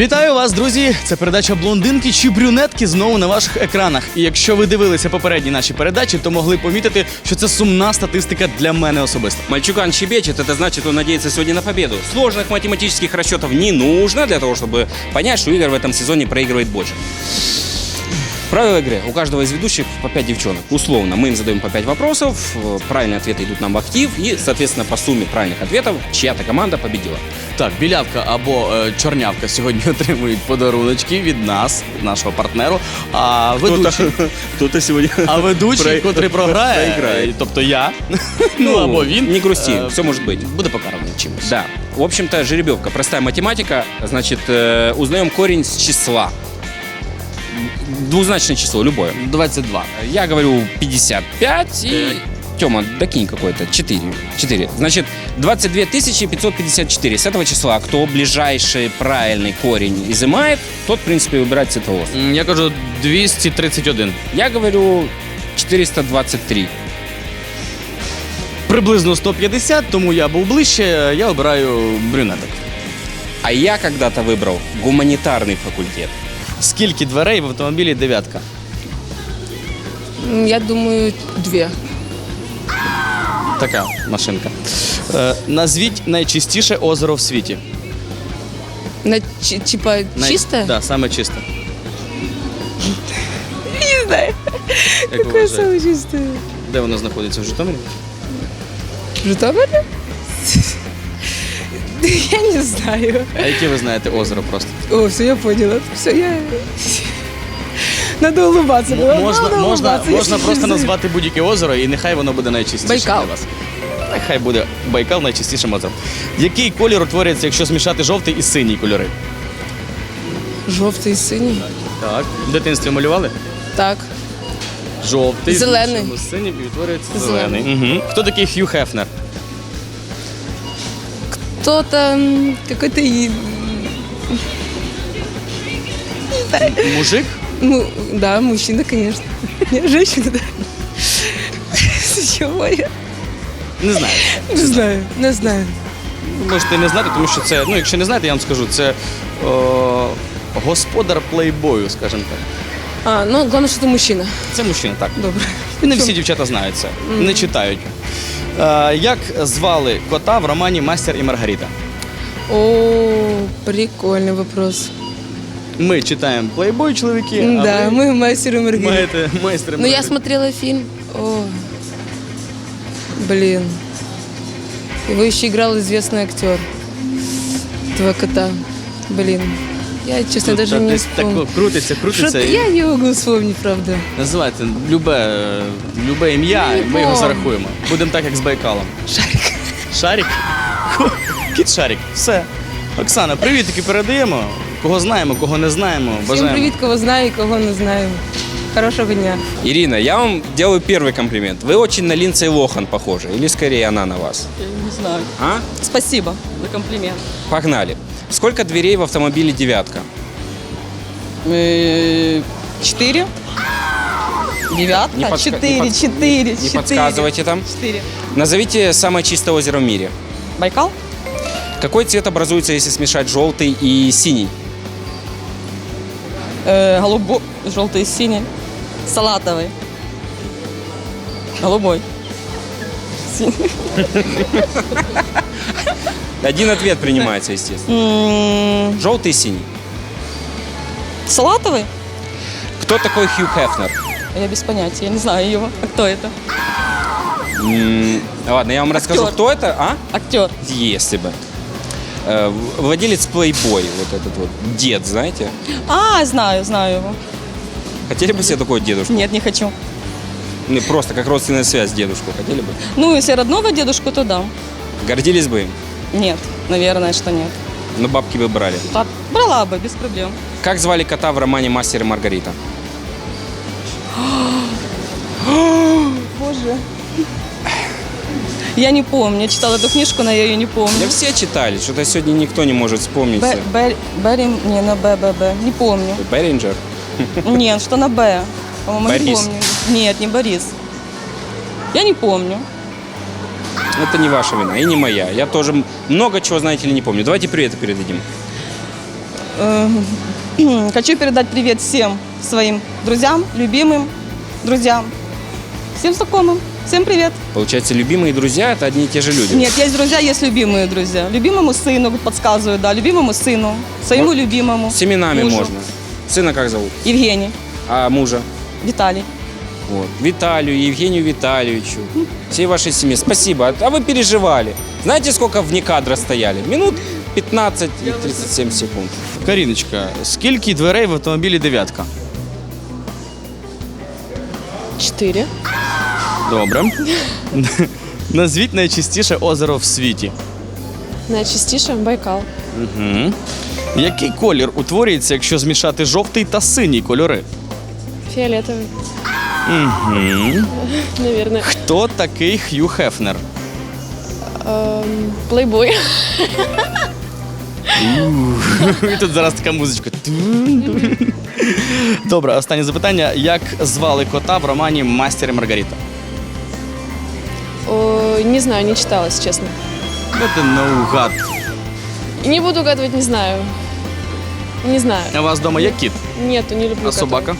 Вітаю вас, друзі! Це передача блондинки чи брюнетки знову на ваших екранах. І якщо ви дивилися попередні наші передачі, то могли помітити, що це сумна статистика для мене особисто. Мальчуган щебечет, это значит, он надеется сегодня на победу. Сложных математических расчетов не нужно для того, чтобы понять, что Игорь в этом сезоне проигрывает больше. Правила игры. У каждого из ведущих по 5 девчонок. Условно, мы им задаем по 5 вопросов, э, правильные ответы идут нам в актив, и, соответственно, по сумме правильных ответов чья-то команда победила. Так, білявка або е, чорнявка сьогодні отримують подаруночки від нас, нашого партнеру. А ведучий, Кто-то сегодня... а ведучий, Про- котрий програє, проіграє. е, тобто я, ну або він, Не грусти, е, все может быть. буде покараний чимось. Да. В общем-то, жеребьевка. Простая математика. Значит, э, узнаем корень с числа. Двузначное число, любое. 22. Я говорю 55 и... Тёма, докинь какой-то. 4. 4. Значит, 22 554. С этого числа, кто ближайший правильный корень изымает, тот, в принципе, выбирает цветовоз. М, Я кажу 231. Я говорю 423. Приблизно 150, тому я був ближче, я обираю брюнеток. А я когда-то выбрал гуманитарный факультет. Скільки дверей в автомобілі дев'ятка? Я думаю, две. Така машинка. Е, назвіть найчистіше озеро в світі. На, чи- типа Най- чистое? Да, саме чисте. Не знаю. Як ви Какое вважаєте? самое чистое? Де воно знаходиться в Житомирі? В Житомире? Я не знаю. А яке ви знаєте озеро просто? О, все, я поняла. Все, я... Надо улыбаться. было. Можна, Надо можна, улыбаться, можна я не просто знаю. назвати будь-яке озеро, і нехай воно буде найчистіше Байкал. для вас. Нехай буде Байкал найчистішим озером. Який колір утворюється, якщо змішати жовтий і синій кольори? Жовтий, синій. Так. В дитинстві малювали? Так. Жовтий. Зелений. змішуємо з синім і утворюється Зелений. зелений. Угу. Хто такий Хью Хефнер? Кто-то какой-то... и- Мужик? Ну, да, мужчина, конечно. Не, женщина, да. С чего я? Не знаю. Не знаю, не знаю. Можете не знати, тому що це, ну якщо не знаєте, я вам скажу, це о, господар плейбою, скажімо так. А, ну, главное, что это мужчина. Це мужчина, так. Добре. І не всі дівчата знають це, не читають. Е, як звали кота в романі Мастер і Маргарита? О, прикольный вопрос. Ми читаємо плейбой чоловіки, а да, ви мы мастер и Маргарита. маєте майстер. Ну, я смотрела фильм. О, блин. Его еще играл известный актер. Этого кота. Блин. Я, честно, даже не так, вспомню. крутиться, крутиться. Что-то і я не могу вспомнить, правда. Називайте любе, любе ім'я, і ми його помню. зарахуємо. Будемо так, як з Байкалом. Шарик. Шарик? Кіт Шарик. Все. Оксана, привітики передаємо. Кого знаємо, кого не знаємо. Всем Бажаємо. привет, кого знаю и кого не знаю. Хорошего дня. Ирина, я вам делаю первый комплимент. Вы очень на Линдсей Лохан похожи. Или скорее она на вас. Не знаю. А? Спасибо за комплимент. Погнали. Сколько дверей в автомобиле девятка? Э, Четыре. Девятка. Не Четыре, под- четыре, Не четыре. подсказывайте там. Четыре. Назовите самое чистое озеро в мире. Байкал? Какой цвет образуется, если смешать желтый и синий? Э, голубой, желтый, синий. Салатовый. Голубой. Синий. Один ответ принимается, естественно. Желтый и синий. Салатовый? Кто такой Хью Хефнер? Я без понятия, я не знаю его. А кто это? М, Ладно, я вам расскажу, Актер. кто это, а? Актер. Если бы. Э, в- Владелец Playboy, вот этот вот дед, знаете? А, знаю, знаю его. Хотели бы себе такой дедушку? Нет, не хочу. Ну, просто как родственная связь дедушку хотели бы? Ну, если родного дедушку, то да. Гордились бы им? Нет, наверное, что нет. Но бабки вы брали. Да, брала бы, без проблем. Как звали кота в романе «Мастер и Маргарита»? Боже. Я не помню. Я читала эту книжку, но я ее не Да помню. все читали, что-то сегодня никто не может вспомнить. Б, Б, Берим, не, на Б, Б, Б. Не помню. Беринджер? Нет, что на Б. По-моему, не помню. Нет, не Борис. Я не помню. Это не ваша вина и не моя. Я тоже много чего, знаете ли, не помню. Давайте приветы передадим. Э, Хочу передать привет всем своим друзьям, любимым друзьям, всем знакомым. Всем привет. Получается, любимые друзья – это одни и те же люди. Нет, есть друзья, есть любимые друзья. Любимому сыну подсказываю, да, любимому сыну, своему Вот любимому. С именами мужу. можно. Сына как зовут? Евгений, А мужа? Виталий. Вот. Виталию, Евгению Витальевичу, всей вашей семье. Спасибо. А вы переживали. Знаете, сколько вне кадра стояли? Минут 15 и 37 секунд. Каріночка, скільки дверей в автомобілі дев'ятка? Четыре. Добре. Назвіть найчистіше озеро в світі. Найчастіше Байкал. Угу. Який колір утворюється, якщо змішати жовтий та синій кольори? Фиолетовый. Угу. Наверное. Хто такий Х'ю Хефнер? Эм, Плейбой. І тут зараз така музичка. Добре, останнє запитання. Як звали кота в романі Мастер і Маргарита? О, не знаю, не читала, если честно. Це наугад. Не буду угадывать, не знаю. Не знаю. А у вас вдома є кіт? Нету, не люблю. А котов. собака?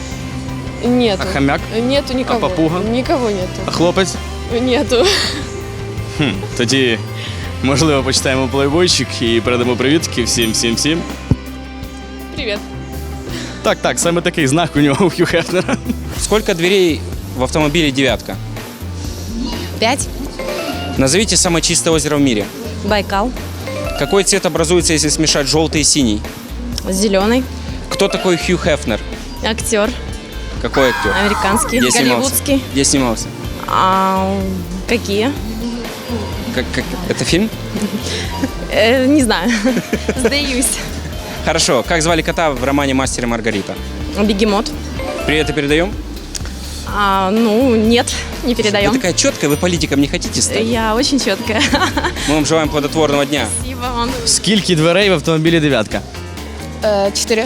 Нету. А хомяк? Нету никого. А папуга? Никого нету. А хлопець? Нету. Хм, тоді, можливо, почитаємо плейбойчик і передамо привітки всім, всім, всім. Привет. Так, так, саме такий знак у нього у Хью Хефнера. Сколько дверей в автомобиле «девятка»? Пять. Назовите самое чистое озеро в мире. Байкал. Какой цвет образуется, если смешать желтый и синий? Зеленый. Кто такой Хью Хефнер? Актер. Какой актер? Американский. Где снимался? голливудский. Где снимался? А, какие? Как, как... Это фильм? Э, не знаю. Сдаюсь. Хорошо. Как звали кота в романе «Мастер и Маргарита»? Бегемот. Привет и передаем. А, ну, нет, не Вы передаем. такая четкая, вы политиком не хотите стать? Я очень четкая. Мы вам желаем плодотворного дня. Спасибо вам. Скільки дверей в автомобілі дев'ятка? Э, четыре.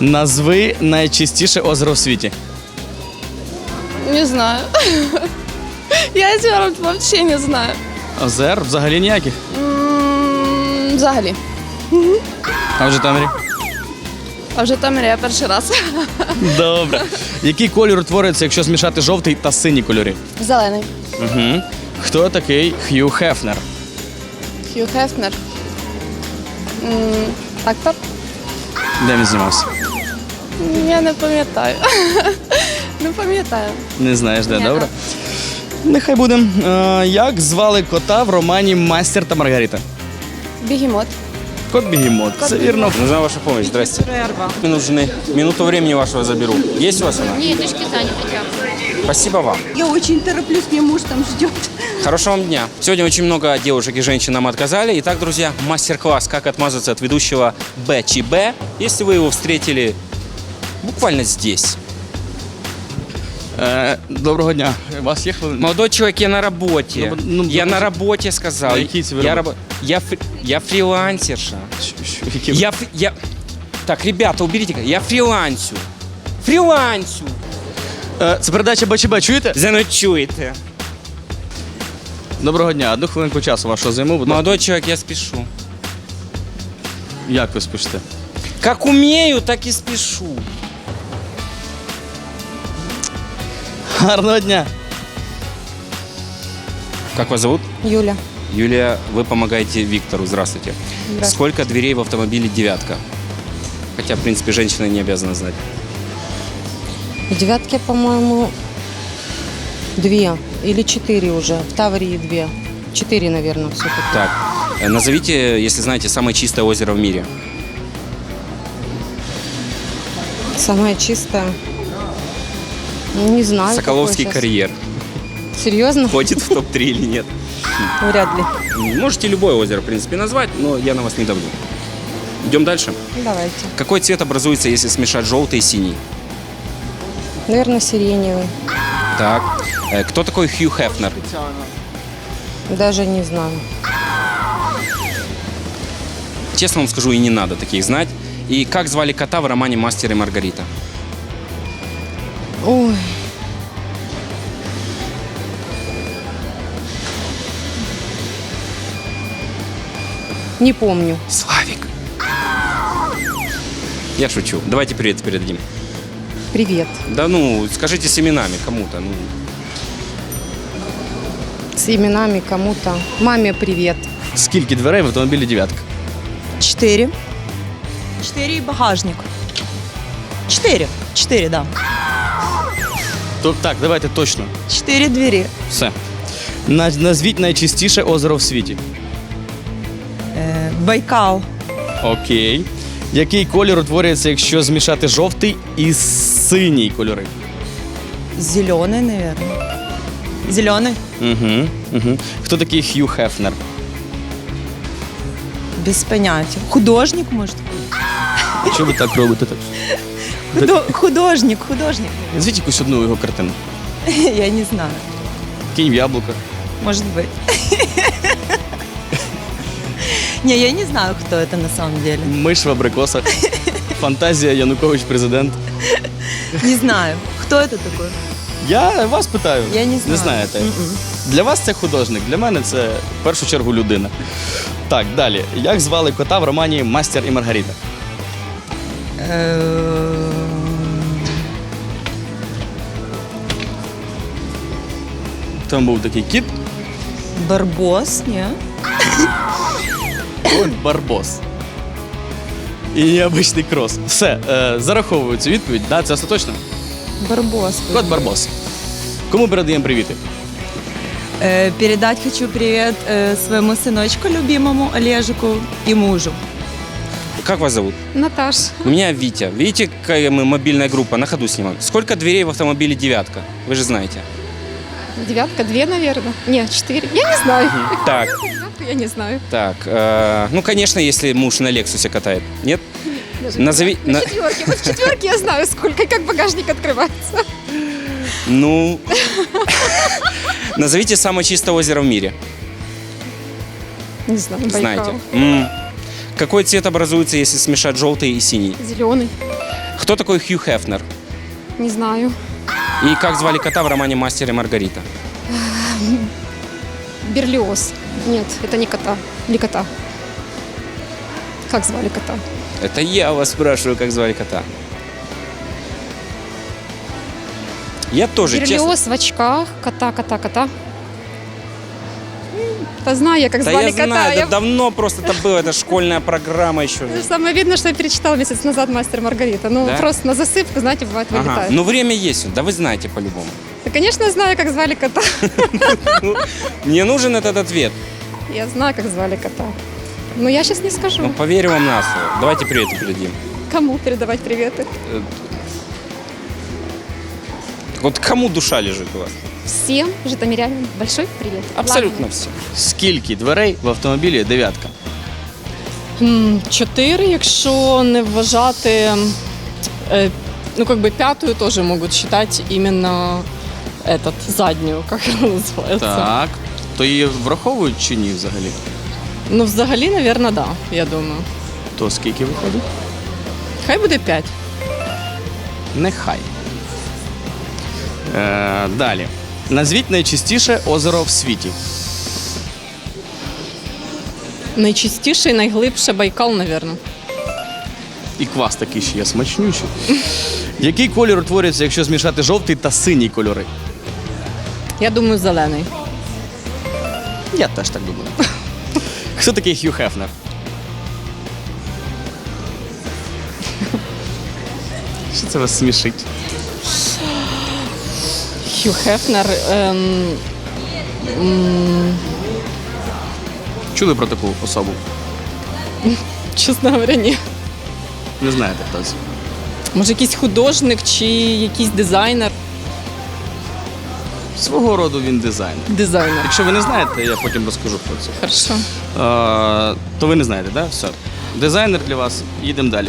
Назви найчистіше озеро в світі. Не знаю. Я озера вообще не знаю. Озер взагалі ніяких. М, Взагалі. А в Житомирі? А в Житомирі я перший раз. Добре. Який колір утворюється, якщо змішати жовтий та синій кольори? Зелений. Угу. Хто такий Хью Хефнер? Хью Хефнер. М, Актор? Де він знімався? Я не пам'ятаю. Не пам'ятаю. Не знаєш, де, Ні. добре? Нехай буде. Е, як звали кота в романі Мастер та Маргарита? Бігемот. Кот Бігемот. Це вірно. Нужна ваша помощь. Здрасте. Мне нужны. Минуту времени вашего заберу. Есть у вас она? Нет, точки заняты. Спасибо вам. Я очень тороплюсь, мне муж там ждет. Хорошего вам дня. Сегодня очень много девушек и женщин нам отказали. Итак, друзья, мастер-класс «Как отмазаться от ведущего Б Чи Б». Если вы его встретили буквально здесь. Е, доброго дня. У вас є хвилина? Молодой человек, я на работе. Ну, ну, я ну, на работе сказал. На це ви я, роботі? я, фри- я фрилансерша. Які Я, я... Так, ребята, уберите. Я фрилансю. Фрилансю. Е, це передача БЧБ, чуєте? Заночуєте. Доброго дня. Одну хвилинку часу вашого займу. Будь ласка. Молодой человек, я спешу. Як ви спишете? Как умею, так и спешу. Гарного дня. Как вас зовут? Юля. Юлия, вы помогаете Виктору. Здравствуйте. Сколько дверей в автомобиле «девятка»? Хотя, в принципе, женщина не обязана знать. В девятке, по-моему, две или четыре уже. В Таврии две. Четыре, наверное, все-таки. Так, э, назовите, если знаете, самое чистое озеро в мире. Самое чистое. Ну, Не знаю. Соколовский карьер. Серьезно? Входит в топ-3 или нет? Вряд ли. Можете любое озеро, в принципе, назвать, но я на вас не давлю. Идем дальше. Давайте. Какой цвет образуется, если смешать желтый и синий? Наверное, сиреневый. Так. Э, Кто такой Хью Хефнер? Даже не знаю. Честно вам скажу, и не надо таких знать. И как звали кота в романе «Мастер и Маргарита»? Не помню. Славик. Я шучу. Давайте привет передадим. Привет. Да ну, скажите с именами кому-то. Ну, С именами кому-то. Маме привет. Скільки дверей в автомобілі дев'ятка? Четыре. Четыре и багажник. Четыре. Четыре, да. То так, давайте точно. Четыре двери. Все. На- Назвіть найчистіше озеро в світі. Э, Байкал. Окей. Який колір утворюється, якщо змішати жовтий і синій кольори? Зеленый, наверное. Зеленый. Угу, угу. Хто такий Хью Хефнер? Без понятия. Художник, может? Що ви так робите? Так? Худо- художник, художник. Назвіть якусь одну його картину. Я не знаю. Кінь в яблуках. Может быть. Не, я не знаю, кто это на самом деле. Миш в абрикосах. Фантазія Янукович президент. Не знаю. Кто это такой? Я вас питаю. Я не знаю. Не знаєте. Мгм. Для вас це художник, для мене це в першу чергу людина. Так, далі. Як звали кота в романі Мастер і Маргарита? Э, Там був такий кіт, Барбос, не? Ой, Барбос. І необичний крос. Все, е, зараховую цю відповідь. Да, це остаточно? Барбос. Кот Барбос. Кому передаємо привіти? Э, передать хочу привет э, своему сыночку любимому Олежику и мужу. как вас зовут? Наташ. У меня Витя. Видите, какая мы мобильная группа, на ходу снимаем. Сколько дверей в автомобиле «девятка»? Вы же знаете. Девятка, две, наверное. Нет, четыре. Я не знаю. Так, Девятку я не знаю. так. э, ну, конечно, если муж на Лексусе катает. Нет? Даже Назови... На на- четверке. Вот в четверке я знаю, сколько, и как багажник открывается. Ну... Назовите самое чистое озеро в мире. Не знаю, Байкал. Знаете. М. Какой цвет образуется, если смешать желтый и синий? Зеленый. Кто такой Хью Хефнер? Не знаю. И как звали кота в романе «Мастер и Маргарита»? Берлиоз. Нет, это не кота. Не кота. Как звали кота? Это я вас спрашиваю, как звали кота. Я тоже, честно. Берлиоз в очках. Кота, кота, кота. Да знаю я, как Да звали я кота. знаю, Я- это давно просто это было, это школьная программа еще. Самое видно, что я перечитала месяц назад «Мастер Маргарита». Ну, Да? просто на засыпку, знаете, бывает, Ага, вылетает. ну время есть, да вы знаете по-любому. Да, конечно, знаю, как звали кота. Мне нужен этот ответ. Я знаю, как звали кота. Но я сейчас не скажу. Ну, поверю вам на слово. Давайте привет передадим. Кому передавать приветы? Вот кому душа лежит у вас? Всем житомирянам большой привет. Абсолютно все. Скільки дверей в автомобілі дев'ятка? М, Чотири, якщо не вважати, е, ну как бы пятую тоже могут считать именно этот, заднюю, как она называется. Так. То її враховують чи ні взагалі? Ну, взагалі, наверное, да, я думаю. То скільки виходить? Хай буде п'ять. Нехай. Е, далі. Назвіть найчистіше озеро в світі. Найчистіше і найглибше Байкал, наверное. І квас такий ще є смачнючий. Який колір утворюється, якщо змішати жовтий та синій кольори? Я думаю, зелений. Я теж так думаю. Хто такий Хью Хефнер? Що це вас смішить? Хью Хефнер. Ем, м, Чули про таку особу? чесно говоря, ні. Не знаєте хто це? Може, якийсь художник чи якийсь дизайнер. Свого роду він дизайнер. Дизайнер. Якщо ви не знаєте, я потім розкажу про це. Хорошо. Е, то ви не знаєте, так? Да? Все. Дизайнер для вас. Їдемо далі.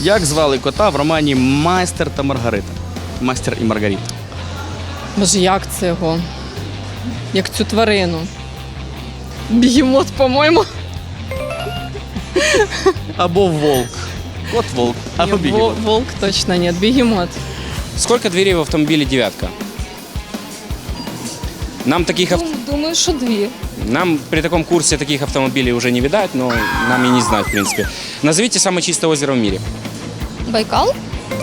Як звали кота в романі Майстер та Маргарита? Майстер і Маргарита. Боже, як це його? Як цю тварину? Бігемот, по-моєму. Або вовк. Кот вовк. Або бігемот. Волк точно нет, бегемот. Сколько дверей в автомобиле «девятка»? Нам таких ав- Думаю, что две. нам при таком курсе таких автомобилей уже не видать, но нам и не знать, в принципе. Назовите самое чистое озеро в мире. Байкал?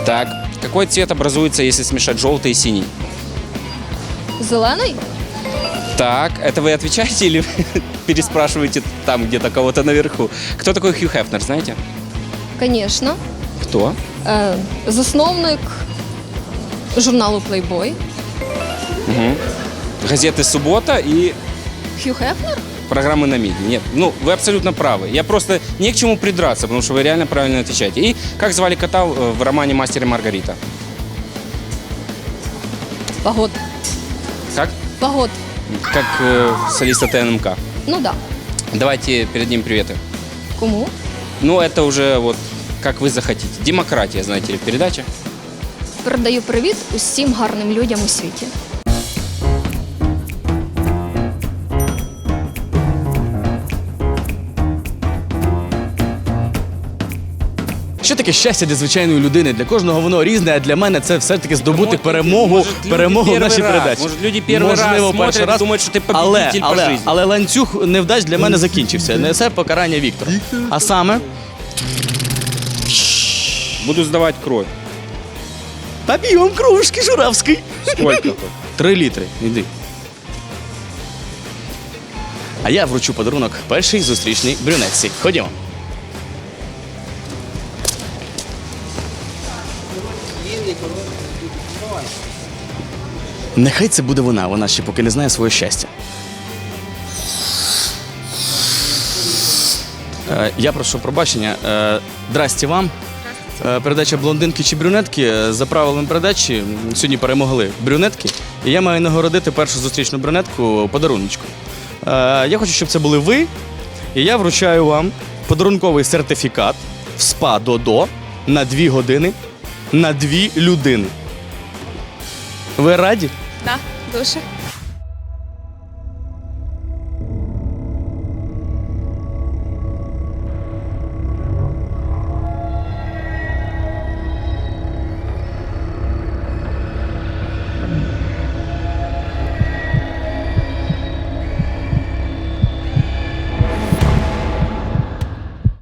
Так. Какой цвет образуется, если смешать желтый и синий? Зелений? Так, это вы отвечаете или переспрашиваете там где-то кого-то наверху? Кто такой Хью Хефнер, знаете? Звісно. Кто? Е, засновник журналу Playboy. Мгм. Газеты «Суббота» и Хью Хефнер? программы на миде. Нет, ну, вы абсолютно правы. Я просто не к чему придраться, потому что вы реально правильно отвечаете. И как звали кота э, в романе «Мастер и Маргарита»? Пагод. Как? Пагод. Как э, солиста ТНМК. Ну да. Давайте передадим приветы. Кому? Ну, это уже вот как вы захотите. Демократия, знаете ли, передача. Передаю привіт усім гарним людям у світі. Що таке щастя для звичайної людини? Для кожного воно різне, а для мене це все-таки здобути перемогу, Может, люди перемогу в первый нашій раз, передачі. может, люди первый раз Можливо, смотрят перший и раз. думают, что ты але, победитель по але, жизни. але ланцюг невдач для мене закінчився. Несе покарання Віктор. А саме Буду сдавать кровь. об'єм кружки журавський. Сколько? Три літри. Іди. А я вручу подарунок першій зустрічній брюнетці. Ходімо. Нехай це буде вона, вона ще поки не знає своє щастя. Е, Я прошу пробачення. Е, Здрасті вам. Е, Передача блондинки чи брюнетки. За правилами передачі сьогодні перемогли брюнетки. І я маю нагородити першу зустрічну брюнетку подаруночком. Е, Я хочу, щоб це були ви. І я вручаю вам подарунковий сертифікат в СПА Додо на дві години на дві людини. Ви раді? Да, дуже.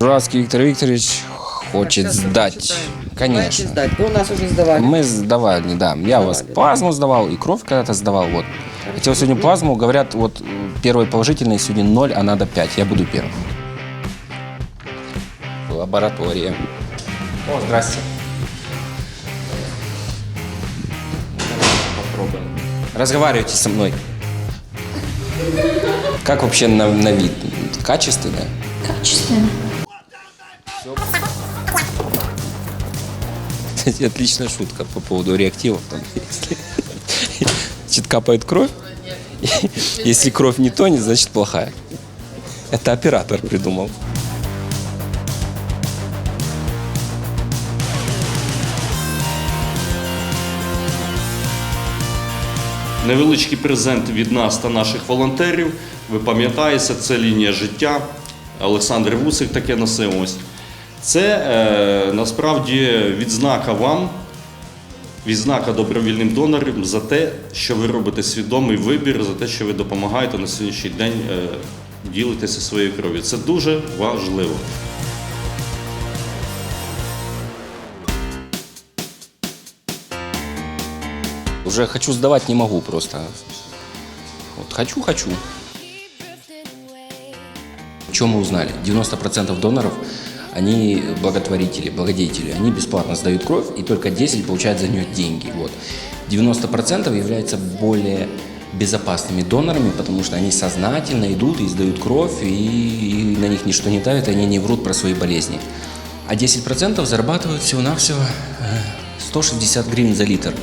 Журавский Виктор Викторович хочет сдать. Конечно. сдать. Вы у нас уже сдавали. Мы сдавали, да. Я у вас плазму сдавал и кровь когда-то сдавал. Вот. Хотел сегодня плазму, говорят, вот первый положительный сегодня 0, а надо 5. Я буду первым. Лаборатория. О, здрасте. Попробуем. Разговаривайте со мной. Как вообще на, на вид? Качественно? Качественно. Кстати, отличная шутка по поводу реактивов. Там, если значит, капает кровь, если кровь не тонет, значит плохая. Это оператор придумал. Невеличкий презент від нас та наших волонтерів. Ви пам'ятаєте, це лінія життя. Олександр Вусик таке носив ось. Це е, насправді відзнака вам, відзнака добровільним донорам за те, що ви робите свідомий вибір, за те, що ви допомагаєте на сьогоднішній день е, ділитися своєю кров'ю. Це дуже важливо. Уже хочу сдавать, не могу просто. Вот хочу, хочу. Что мы узнали? 90% доноров, они благотворители, благодетели. Они бесплатно сдают кровь, и только 10 получают за нее деньги. Вот. 90% являются более безопасными донорами, потому что они сознательно идут и сдают кровь, и, и на них ничто не давит, и они не врут про свои болезни. А 10% зарабатывают всего-навсего э, 160 гривен за литр.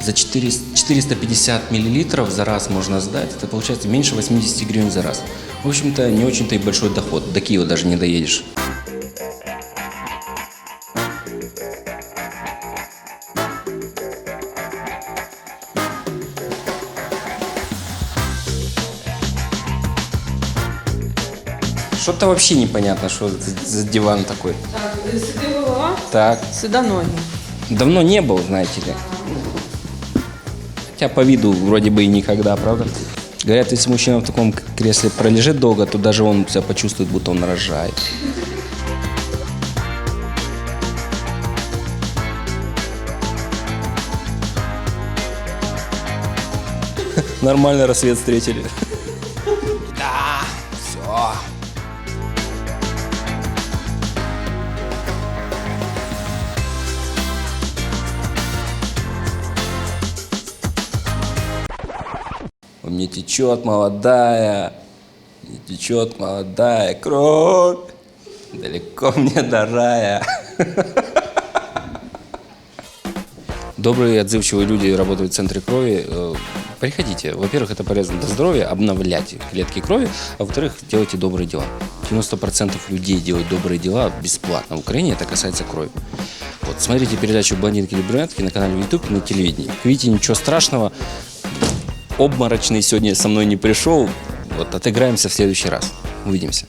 За 4 450 миллилитров за раз можно сдать, это получается меньше 80 гривен за раз. В общем-то, не очень-то и большой доход. До Киева даже не доедешь. Что-то вообще непонятно, что это за диван такой. Так, э, сюди а? Так, сюди давно не был, знаете ли. Хотя по виду вроде бы и никогда, правда? Говорят, если мужчина в таком кресле пролежит долго, то даже он себя почувствует, будто он рожает. Нормально рассвет встретили. Течет молодая, не течет молодая кровь. Далеко мне до рая. Добрые, отзывчивые люди работают в центре крови. Э, Приходите. Во-первых, это полезно для здоровья, обновлять клетки крови. А во-вторых, делайте добрые дела. 90% людей делают добрые дела бесплатно. В Украине это касается крови. Вот, смотрите передачу «Блондинки или брюнетки» на канале YouTube и на телевидении. Видите, ничего страшного. Обморочный сегодня со мной не пришел. Вот отыграемся в следующий раз. Увидимся.